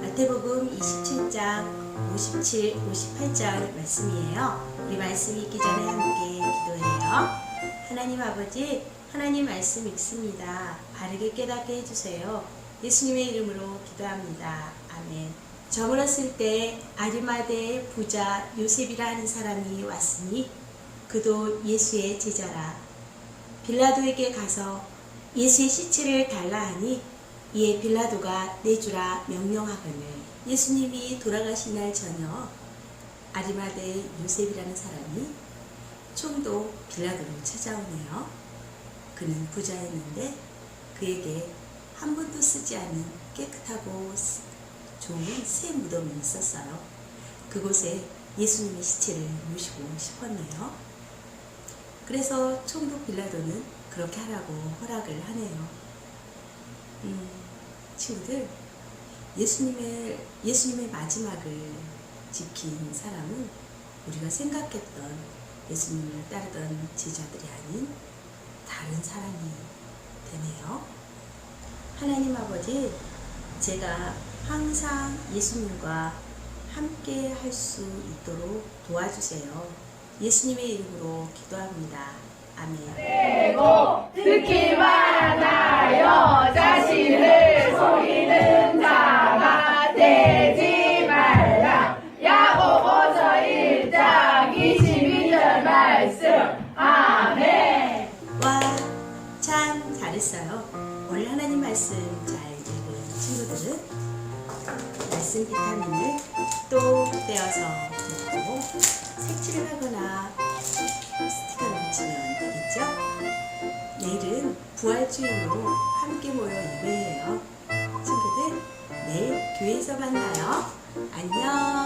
마태복음 27장 57, 58절 말씀이에요. 우리 말씀 읽기 전에 함께 기도해요. 하나님 아버지, 하나님 말씀 읽습니다. 바르게 깨닫게 해주세요. 예수님의 이름으로 기도합니다. 아멘. 저물었을 때 아리마대의 부자 요셉이라 하는 사람이 왔으니 그도 예수의 제자라. 빌라도에게 가서 예수의 시체를 달라 하니 이에 빌라도가 내주라 명령하거늘 예수님이 돌아가신 날 저녁 아리마대 요셉이라는 사람이 총도 빌라도를 찾아오네요. 그는 부자였는데 그에게 한 번도 쓰지 않은 깨끗하고 좋은 새 무덤이 있었어요. 그곳에 예수님의 시체를 모시고 싶었네요. 그래서 총독 빌라도는 그렇게 하라고 허락을 하네요. 음, 친구들, 예수님의, 예수님의 마지막을 지킨 사람은 우리가 생각했던 예수님을 따르던 제자들이 아닌 다른 사람이 되네요. 하나님 아버지, 제가 항상 예수님과 함께 할 수 있도록 도와주세요. 예수님의 이름으로 기도합니다. 아멘. 듣기만 아멘 와, 참 잘했어요. 오늘 하나님 말씀 잘 읽은 친구들은 말씀 비타민을 또 떼어서 먹고 색칠을 하거나 스티커를 붙이면 되겠죠? 내일은 부활주일로 함께 모여 예배해요. 친구들, 내일 교회에서 만나요. 안녕.